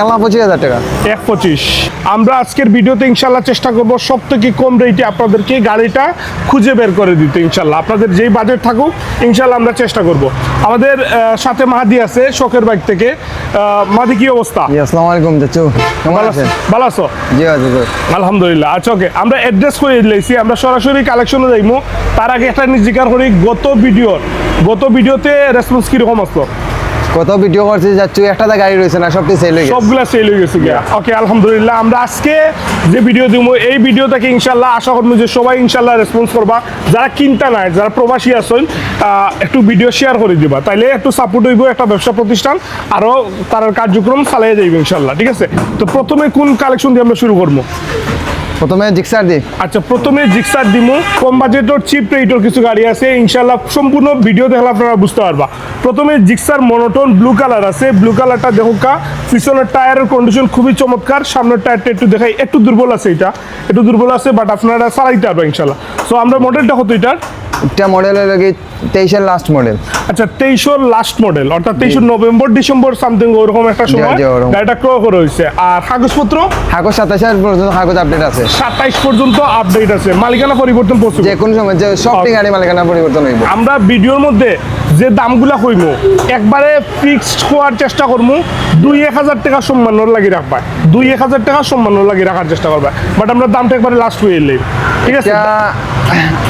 এক পঁচিশ হাজার টাকা। এক পঁচিশ। আমরা আজকের ভিডিওতে ইনশাল্লাহ চেষ্টা করব সব থেকে কম রেটে আপনাদেরকে গাড়িটা খুঁজে বের করে দিতে ইনশাল্লাহ। আপনাদের যেই বাজেট থাকুক ইনশাল্লাহ আমরা চেষ্টা করব। আমাদের সাথে মাহাদি আছে শখের বাইক থেকে। মাহাদি কি অবস্থা? আসসালামু আলাইকুম চাচু। কেমন ভালো আছেন? আছো? ভালো আছো? জি আছে আলহামদুলিল্লাহ। আচ্ছা ওকে আমরা অ্যাড্রেস করে দিয়েছি। আমরা সরাসরি কালেকশনে যাইমু। তার আগে একটা নিজ জিজ্ঞাসা করি গত ভিডিওর। গত ভিডিওতে রেসপন্স কীরকম আসলো? কত ভিডিও করছি চাচু একটা গাড়ি রয়েছে না সবটি সেল হয়ে গেছে। সবগুলা সেল হয়ে গেছে ওকে আলহামদুলিল্লাহ আমরা আজকে যে ভিডিও দিব এই ভিডিও থেকে ইনশাল্লাহ আশা করব যে সবাই ইনশাল্লাহ রেসপন্স করবা। যারা কিনতা নাই যারা প্রবাসী আছেন একটু ভিডিও শেয়ার করে দিবা। তাইলে একটু সাপোর্ট হইব একটা ব্যবসা প্রতিষ্ঠান আরও তার কার্যক্রম চালিয়ে যাইবে ইনশাল্লাহ ঠিক আছে? তো প্রথমে কোন কালেকশন দিয়ে আমরা শুরু করব? প্রথমে জিক্সার দি। আচ্ছা প্রথমে জিক্সার দিমু। কম বাজেটর চিপ রেটর কিছু গাড়ি আছে, ইনশাআল্লাহ সম্পূর্ণ ভিডিও দেখলে আপনারা বুঝতে পারবা। প্রথমে জিক্সার মনোটোন ব্লু কালার আছে। ব্লু কালারটা দেখো কা, পিছনের টায়ারের কন্ডিশন খুবই চমৎকার, সামনের টায়ারটা একটু দেখাই, একটু দুর্বল আছে এটা। একটু দুর্বল আছে বাট আপনারা চালাইতে পারবেন ইনশাল্লাহ সো আমরা মডেলটা হতো এটার? একটা মডেলের লাগে তেইশের লাস্ট মডেল আচ্ছা তেইশোর লাস্ট মডেল অর্থাৎ তেইশোর নভেম্বর ডিসেম্বর সামথিং ওরকম একটা সময়। গাড়িটা ক্রয় করে হয়েছে। আর কাগজপত্র কাগজ সাতাশের পর্যন্ত কাগজ আপডেট আছে। সাতাইশ পর্যন্ত আপডেট আছে। মালিকানা পরিবর্তন পসিবল যে কোনো সময় যে সবটি গাড়ি মালিকানা পরিবর্তন হইব। আমরা ভিডিওর মধ্যে যে দামগুলা হইব একবারে ফিক্সড হওয়ার চেষ্টা করব দুই এক হাজার টাকা সম্মান লাগি রাখবা। দুই এক হাজার টাকা সম্মান লাগি রাখার চেষ্টা করবা। বাট আমরা দামটা একবারে লাস্ট হয়ে এলে ঠিক আছে? এটা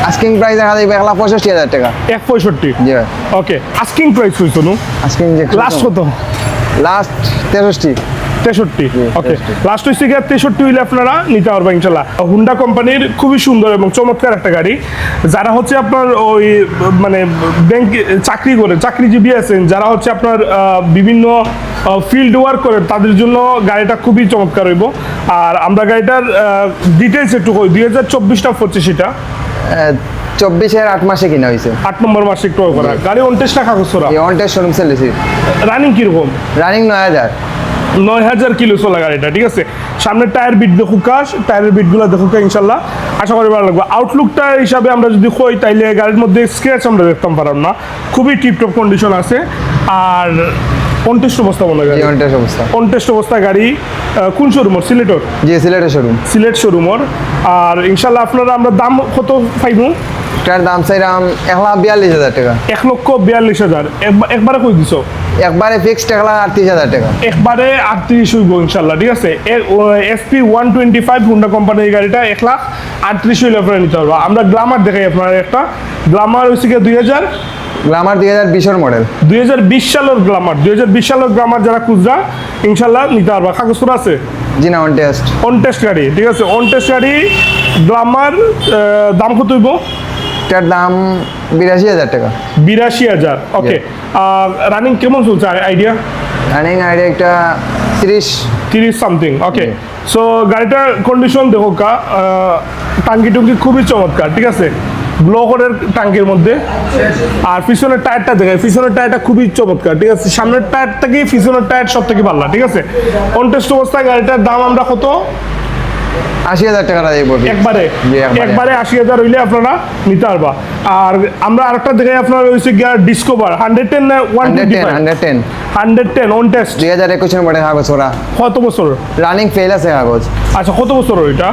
আস্কিং প্রাইস দেখা যাবে এক লাখ পঁয়ষট্টি হাজার টাকা। এক পঁয়ষট্টি? জি ওকে আস্কিং প্রাইস হইতো নু? আস্কিং যে লাস্ট কত? লাস্ট তেষট্টি। তেষট্টি? ওকে 63 লাস্ট হচ্ছে গিয়ে তেষট্টি হইলে আপনারা নিতে পারবেন ইনশাল্লাহ। হুন্ডা কোম্পানির খুবই সুন্দর এবং চমৎকার একটা গাড়ি। যারা হচ্ছে আপনার ওই মানে ব্যাংক চাকরি করে চাকরিজীবী আছেন যারা হচ্ছে আপনার বিভিন্ন ফিল্ড ওয়ার্ক করেন তাদের জন্য গাড়িটা খুবই চমৎকার হইব। আর আমরা গাড়িটার ডিটেলস একটু কই দুই হাজার চব্বিশটা পঁচিশটা। চব্বিশের আট মাসে কিনা হয়েছে আট নম্বর মাসে ক্রয় করা গাড়ি কাগজ করা এই ওয়ান শোরুম সেলেছি রানিং কীরকম? রানিং নয় হাজার। নয় হাজার কিলো চলা গাড়িটা ঠিক আছে? সামনের টায়ার বিট দেখুক টায়ারের বিটগুলো দেখুক ইনশাল্লাহ আশা করি ভালো লাগবে। আউটলুকটা হিসাবে আমরা যদি কই তাইলে গাড়ির মধ্যে স্ক্র্যাচ আমরা দেখতাম পারাম না। খুবই টিপটপ কন্ডিশন আছে। আর কন্টেস্ট অবস্থা মনে হয় টেস্ট অবস্থা। কন্টেস্ট অবস্থা গাড়ি কোন শোরুমর সিলেটর? জি সিলেটের শোরুম সিলেট শোরুমর আর ইনশাল্লাহ আপনারা আমরা দাম কত পাইব? এটার দাম চাইলাম এক লাখ বিয়াল্লিশ হাজার টাকা। এক লক্ষ বিয়াল্লিশ হাজার। একবার- একবারে কই দিছো? একবারে ফিক্সড এক লাখ আটত্রিশ হাজার টাকা। একবারে আটত্রিশ হইব ইনশাল্লাহ ঠিক আছে? SP one twenty five Honda কোম্পানির গাড়িটা এক লাখ আটত্রিশ হইলে আপনারা নিতে পারব। আমরা গ্লামার দেখাই আপনার একটা। গ্লামার হচ্ছে গিয়ে দুই হাজার? গ্লামার দুই হাজার বিশের মডেল দুই হাজার বিশ সালের গ্লামার দুই হাজার বিশ সালের গ্লামার যারা খুচরা ইনশাল্লাহ নিতে পারবা। কাগজ করা আছে? জি না ওয়ান টেস্ট অন টেস্ট গাড়ি ঠিক আছে? অন টেস্ট গাড়ি গ্লামার দাম কত হইব? এটার দাম বিরাশি হাজার টাকা। বিরাশি হাজার ওকে রানিং কেমন চলছে? আইডিয়া রানিং আইডিয়া একটা তিরিশ। তিরিশ সামথিং ওকে সো গাড়িটার কন্ডিশন দেখো কা টাঙ্কি টুঙ্কি খুবই চমৎকার ঠিক আছে? ব্লকরের ট্যাঙ্কের মধ্যে। আর পিছনের টায়ারটা দেখায় পিছনের টায়ারটা খুবই চমৎকার, ঠিক আছে? সামনের টায়ার থেকে পিছনের টায়ার সব থেকে ভালো ঠিক আছে? কন্টেস্ট অবস্থায় গাড়িটার দাম আমরা কত? আশি হাজার টাকা পড়বে একবারে একবারে। আশি হাজার হইলে আপনারা নিতে পারবা। আর আমরা আরেকটা দেখাই আপনার হয়েছে ডিসকভার হান্ড্রেড টেন না one hundred ten hundred ten on test দুই হাজার একুশের মডেল কাগজ ওরা। কত বছর? রানিং ফেল আছে কাগজ। আচ্ছা কত বছর এটা?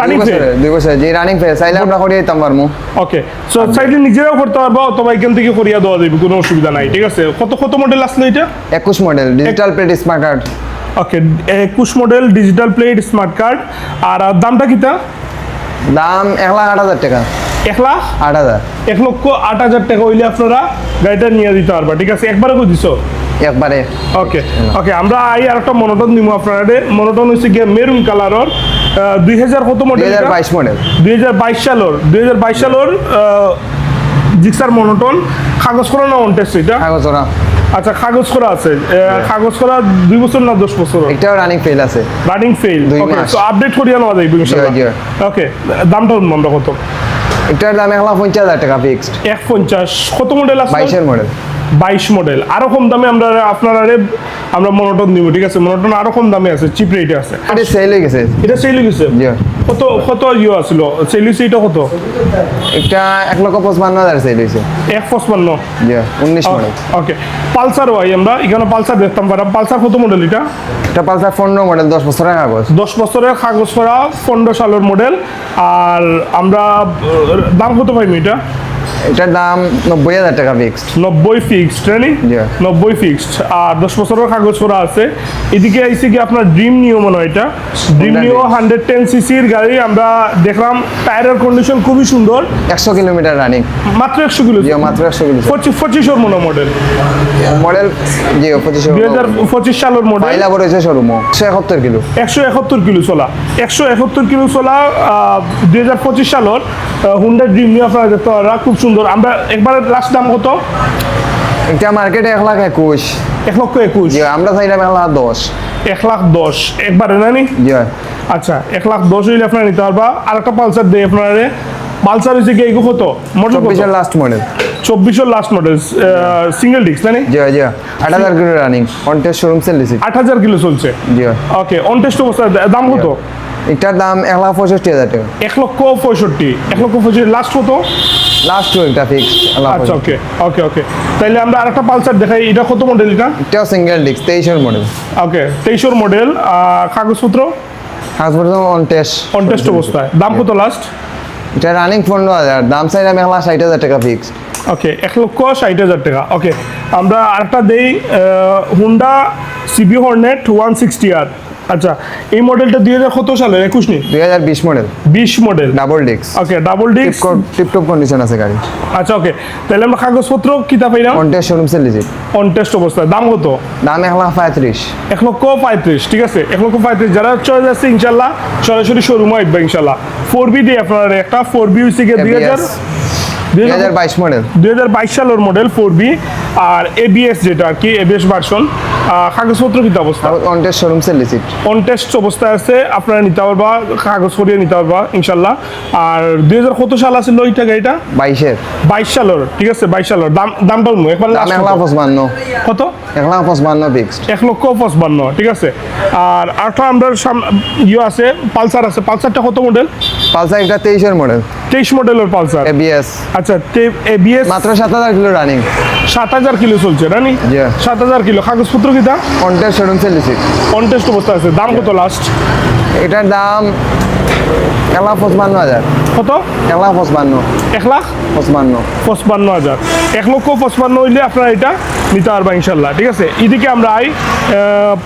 রানিং বছরের, দুই বছর জি রানিং ফেল চাইলে আমরা করিয়ে দিতাম পারব ওকে সো চাইলে নিজেরাও করতে পারব অথবা এখান থেকে করিয়া দেওয়া যাবে কোনো অসুবিধা নাই ঠিক আছে? কত কত মডেল আসলে এটা? একুশ model digital plate smart card okay একুশ model digital plate smart card আর দামটা কিতা? দাম এক লাখ আট হাজার টাকা। এক লাখ? আট হাজার। এক লক্ষ আট হাজার টাকা হইলে আপনারা গাড়িটা নিয়ে দিতে পারবা ঠিক আছে? একবারে কই দিছো একবারে ওকে ওকে আমরা আই আর একটা মনোটন দিব আপনারা মনোটন হচ্ছে গিয়ে মেরুন কালারর দুই হাজার কত মডেল দুই মডেল হাজার বাইশ মডেল দুই হাজার বাইশ সালের দুই হাজার বাইশ সালের জিক্সার মনোটন। কাগজ করা না অনটেস্ট এটা? কাগজ ওরা আচ্ছা কাগজ করা আছে। কাগজ করা দুই বছর না দশ বছর? একটাও রানিং ফেল আছে। রানিং ফেল ওকে তো আপডেট করিয়া নেওয়া যাইবে ইনশাআল্লাহ। ওকে দামটা আমরা কত? একটার দাম এক লাখ পঞ্চাশ হাজার টাকা ফিক্সড এক পঞ্চাশ। কত মডেল আছে? বাইশের মডেল বাইশ মডেল আরও কম দামে আমরা আপনারা আমরা মনোটন দিব ঠিক আছে? মনোটন আরও কম দামে আছে চিপ রেটে আছে। এটা সেল হয়ে গেছে। এটা সেল হয়ে গেছে। কত কত ইয়ে আছিল? সেল হয়েছে এটা কত? এটা এক লক্ষ পঁচপান্ন হাজার সেল হয়েছে এক পঁচপান্ন? উনিশ মডেল ওকে পালসার ওয়াই আমরা এখানে পালসার দেখতাম পারাম পালসার কত মডেল এটা? এটা পালসার পনেরো মডেল দশ বছরের কাগজ। দশ বছরের কাগজ করা পনেরো সালের মডেল আর আমরা দাম কত পাইনি এটা? এটার দাম নব্বই হাজার টাকা ফিক্সড নব্বই ফিক্সড জানি। নব্বই ফিক্সড আর দশ বছরের কাগজ করা আছে। এদিকে আইসি কি আপনার ড্রিম নিও মনে হয় এটা? ড্রিম নিও। হান্ড্রেড টেন সিসির গাড়ি আমরা দেখলাম টায়ারের কন্ডিশন খুবই সুন্দর। একশো কিলোমিটার রানিং মাত্র একশো কিলো মাত্র একশো কিলোমিটার পঁচিশ পঁচিশশোর মনে মডেল মডেল জি পঁচিশশো দুই হাজার পঁচিশ সালের মডেল পাইলা রয়েছে শোরুমও একশো একাত্তর কিলো। একশো একাত্তর কিলো চলা। একশো একাত্তর কিলো চলা দুই হাজার পঁচিশ সালের। হুন্ডা ড্রিম নিয়ে আপনারা দেখতে পারা খুব সুন্দর। আমরা একবার লাস্ট দাম কত? এটা মার্কেটে এক লাখ একুশ। এক লক্ষ একুশ। আমরা চাইলাম এক লাখ দশ। এক লাখ দশ। একবারে জি আচ্ছা এক লাখ দশ হইলে আপনারা নিতে পারবা। আর একটা পালসার দেয় আপনারা পালসার হয়েছে কি কত? মডেল চব্বিশের লাস্ট মডেল চব্বিশের লাস্ট মডেল সিঙ্গেল ডিস্ক তাই জি জি আট হাজার kilo running contest showroom sale আট হাজার কিলো চলছে। জি ওকে অন টেস্ট অবস্থা দাম কত? এটার দাম এক লাখ পঁয়ষট্টি হাজার টাকা। এক লক্ষ পঁয়ষট্টি। এক লক্ষ পঁয়ষট্টি। লাস্ট কত? লাস্ট টু একটা ফিক্সড আচ্ছা ওকে ওকে ওকে তাহলে আমরা আরেকটা পালসার দেখাই। এটা কত মডেল এটা? এটাও সিঙ্গেল ডিস্ক তেইশের মডেল ওকে তেইশোর মডেল কাগজপত্র? হাসপাতাল অন টেস্ট অন টেস্ট অবস্থায়। দাম কত লাস্ট এটা রানিং পনেরো হাজার। দাম চাইলাম এক লাখ ষাট হাজার টাকা ফিক্স ওকে এক লক্ষ ষাট হাজার টাকা। ওকে আমরা আরেকটা দেই Honda CB Hornet one sixty আর আচ্ছা এই মডেলটা দুই হাজার কত সালের? একুশ নি? দুই হাজার বিশ মডেল। বিশ model. Double disc okay double disc tiptop condition আছে গাড়ি। আচ্ছা ওকে তাহলে আমরা কাগজপত্র কিতা পাইলাম? On test showroom sale receive on test অবস্থায় দাম কত? দাম এক লাখ পঁয়ত্রিশ। এক লক্ষ পঁয়ত্রিশ ঠিক আছে? এক লক্ষ পঁয়ত্রিশ। যারা চলে যাচ্ছে ইনশাল্লাহ সরাসরি শোরুমে আসবে ইনশাল্লাহ ফোর বি দিয়ে আপনার একটা ফোর বি হচ্ছে দুই হাজার দুই হাজার বাইশ মডেল দুই হাজার বাইশ সালের model four B R ABS যেটা আর কি এবিএস ভার্সন কাগজপত্র কিতা অবস্থা? On test showroom sale receive on test অবস্থায় আছে আপনারা নিতে পারবা কাগজ করিয়ে নিতে পারবা ইনশাল্লাহ। আর দুই হাজার কত সাল আছে ওইটা গাড়িটা? বাইশের। বাইশ সালের ঠিক আছে বাইশ সালের। দাম দামটা অন্য একবার এক লাখ কত? পঁচপান্ন। কত? এক লাখ পঁচপান্ন ফিক্সড এক লক্ষ পঁচপান্ন ঠিক আছে। আর আরেকটা আমরা ইয়ে আছে পালসার আছে পালসারটা কত মডেল পালসার এটা তেইশের মডেল। তেইশ মডেলের পালসার? এবিএস আচ্ছা এবিএস মাত্র সাত হাজার কিলো রানিং সাত হাজার কিলো চলছে রানি। সাত হাজার কিলো। কাগজপত্র কিতা অন টেস্ট শোরুম কন্টেস্ট অবস্থা আছে। দাম কত লাস্ট এটার দাম এক লাখ পঁচপান্ন হাজার। কত? এক লাখ পঁচপান্ন। এক লাখ? পঁচপান্ন। পঁচপান্ন হাজার। এক লক্ষ পঁচপান্ন হইলে আপনারা এটা নিতে পারবা ইনশাল্লাহ ঠিক আছে? এদিকে আমরা আই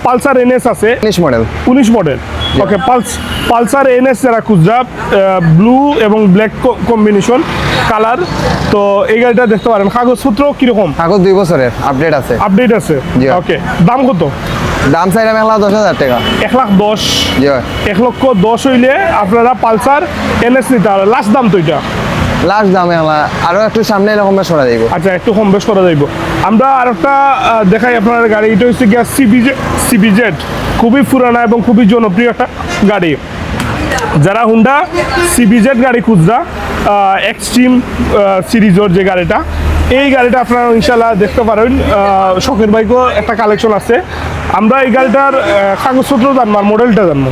পালসার এনএস আছে। উনিশ মডেল। উনিশ model. Okay puls Pulsar NS যারা খুচরা ব্লু এবং ব্ল্যাক কম্বিনেশন কালার তো এই গাড়িটা দেখতে পারেন কাগজপত্র কীরকম? কাগজ দুই বছরের আপডেট আছে। আপডেট আছে। ওকে দাম কত? দাম চাইলাম এক লাখ দশ হাজার টাকা। এক লাখ দশ? এক লক্ষ দশ হইলে আপনারা পালসার এনএস নিতে পারেন লাস্ট দাম তো এটা। লাস্ট দাম লাখ আরও একটু সামনে এরকম সরা দিব আচ্ছা একটু কম বেশ করা যাইব। আমরা আরেকটা আহ, দেখাই আপনার গাড়ি। এটা হচ্ছে গিয়া সিবিজেড সিবিজেড খুবই পুরানা এবং খুবই জনপ্রিয় একটা গাড়ি। যারা হুন্ডা সিবিজেড গাড়ি খুঁজরা এক্সট্রিম সিরিজের যে গাড়িটা এই গাড়িটা আপনারা ইনশাল্লাহ দেখতে পারেন। শখের বাইকও একটা কালেকশন আছে। আমরা এই গাড়িটার কাগজপত্র জানব আর মডেলটা জানব।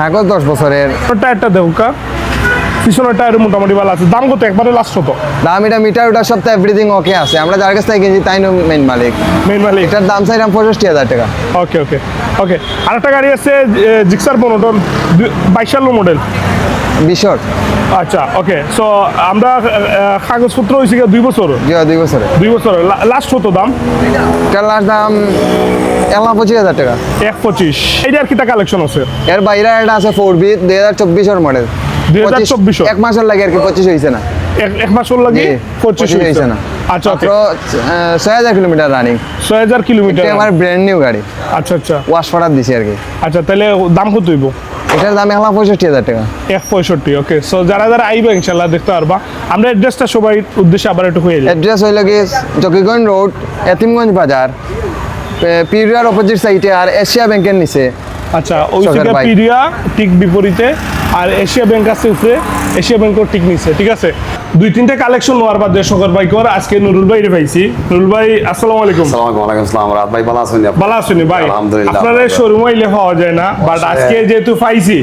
কাগজ দশ বছরের। টায়ারটা দেখুক পিছনের টায়ার মোটামুটি ভালো আছে। দাম কত? একবারে লাস্ট কত? দাম এটা মিটার ওটা সব তো এভরিথিং ওকে আছে। আমরা যার কাছ থেকে কিনছি তাই মেন মালিক। মেন মালিক। এটার দাম চাইলাম পঁয়ষট্টি হাজার টাকা। ওকে ওকে ওকে আরেকটা গাড়ি আছে জিক্সার পনেরো বাইশ সালের মডেল বিশর। আচ্ছা ওকে সো আমরা কাগজপত্র হয়েছে গিয়ে দুই বছর দুই বছরের। দুই বছর লাস্ট কত দাম? এটার লাস্ট দাম এক লাখ পঁচিশ হাজার টাকা। এক পঁচিশ। এইটার কিটা কালেকশন আছে? এর বাইরে একটা আছে ফোর বি দুই হাজার চব্বিশের মডেল 2024 এক মাসের লাগে আর কি পঁচিশ হয়েছে না। এক এক মাস ওর লাগে? পঁচিশ 25 হয়েছে হয়েছে না। আচ্ছা মাত্র ছয় হাজার কিলোমিটার রানিং ছয় হাজার কিলোমিটার এটা আমার ব্র্যান্ড নিউ গাড়ি। আচ্ছা আচ্ছা। ওয়াশ করার দিছি আর কি। আচ্ছা তাহলে দাম কত হইব? এটার দাম এক লাখ পঁয়ষট্টি হাজার টাকা। এক পঁয়ষট্টি ওকে। সো যারা যারা আইবে ইনশাল্লাহ দেখতে পারবা। আমরা অ্যাড্রেসটা সবাই উদ্দেশ্যে আবার একটু হয়ে যায় অ্যাড্রেস হইল কি জকিগঞ্জ রোড এতিমগঞ্জ বাজার পিরিয়ার অপোজিট সাইডে আর এশিয়া ব্যাংকের নিচে। আচ্ছা ওই থেকে পিরিয়া ঠিক বিপরীতে। আর এশিয়া ব্যাংক আছে উপরে এশিয়া ব্যাংকের ঠিক নিচে ঠিক আছে? দুই তিনটা কালেকশন নেওয়ার বাদে শখের ভাই কর আজকে নুরুল ভাই রে পাইছি। নুরুল ভাই আসসালামু আলাইকুম। আসসালামু আলাইকুম আসসালাম রাত ভাই ভালো আছেন ভালো আছেন ভাই। আলহামদুলিল্লাহ আপনার শোরুম আইলে পাওয়া যায় না বাট আজকে যেহেতু পাইছি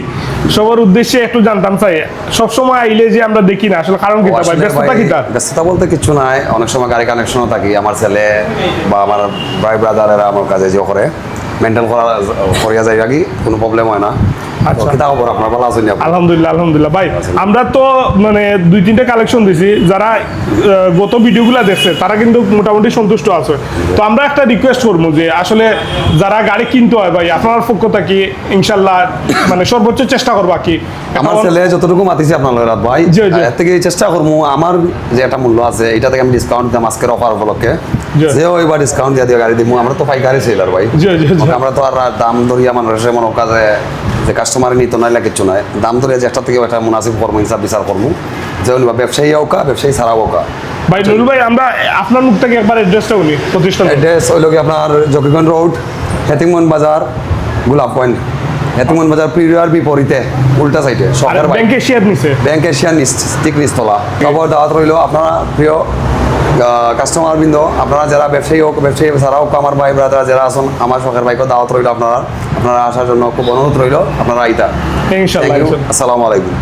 সবার উদ্দেশ্যে একটু জানতাম চাই সবসময় আইলে যে আমরা দেখি না আসলে কারণ কি ভাই? ব্যস্ততা কি তার? ব্যস্ততা বলতে কিছু নাই অনেক সময় গাড়ি কানেকশনও থাকি আমার ছেলে বা আমার ভাই ব্রাদারেরা আমার কাজে যে করে মেনটেন করা করিয়া যায় কি কোনো প্রবলেম হয় না। আচ্ছা। আলহামদুলিল্লাহ আলহামদুলিল্লাহ ভাই আমরা তো মানে দুই তিনটা কালেকশন দিছি যারা গত ভিডিওগুলো দেখছে তারা কিন্তু মোটামুটি সন্তুষ্ট আছে তো আমরা একটা রিকোয়েস্ট করব যে আসলে যারা গাড়ি কিনতে হয় ভাই আপনার পক্ষ থেকে ইনশাল্লাহ মানে সর্বোচ্চ চেষ্টা করব কি আমার ছেলে যতটুকু মাতিছে আপনার ভাই। এর থেকে চেষ্টা করব আমার যে একটা মূল্য আছে এটা থেকে আমি ডিসকাউন্ট দিতাম আজকের অফার উপলক্ষে জি। যে ওইবার ডিসকাউন্ট দিয়ে দিয়ে গাড়ি দিব আমরা তো পাইকারি সেলার ভাই। আমরা তো আর দাম ধরিয়া মানুষের মনে কাজে যে কাস্টমার নিত নাইলে কিছু নয় দাম ধরিয়া যে একটা থেকে একটা মুনাসিব কর্ম হিসাব বিচার করব যে উনি ব্যবসায়ী হোকা ব্যবসায়ী ছাড়াও হোকা। ভাই নুরুল ভাই আমরা আপনার মুখ থেকে একবার অ্যাড্রেসটা উনি প্রতিষ্ঠান অ্যাড্রেস হইল কি আপনার জকিগঞ্জ রোড হেতিমন বাজার গোলাপ পয়েন্ট। হেতিমন বাজার পিরিয়ার বিপরীতে উল্টা সাইডে সরকার ব্যাংকে শেয়ার নিছে। ব্যাংক এশিয়ান ঠিক নিচতলা। খবর দাওয়াত রইল আপনারা প্রিয় কাস্টমার বৃন্দ আপনারা যারা ব্যবসায়ী হোক ব্যবসায়ী ছাড়া হোক আমার ভাই ব্রাদার যারা আসুন আমার শখের ভাইকে দাওয়াত রইল আপনারা। আপনারা আসার জন্য খুব অনুরোধ রইল। আপনারা আইতা। আসসালামু আলাইকুম।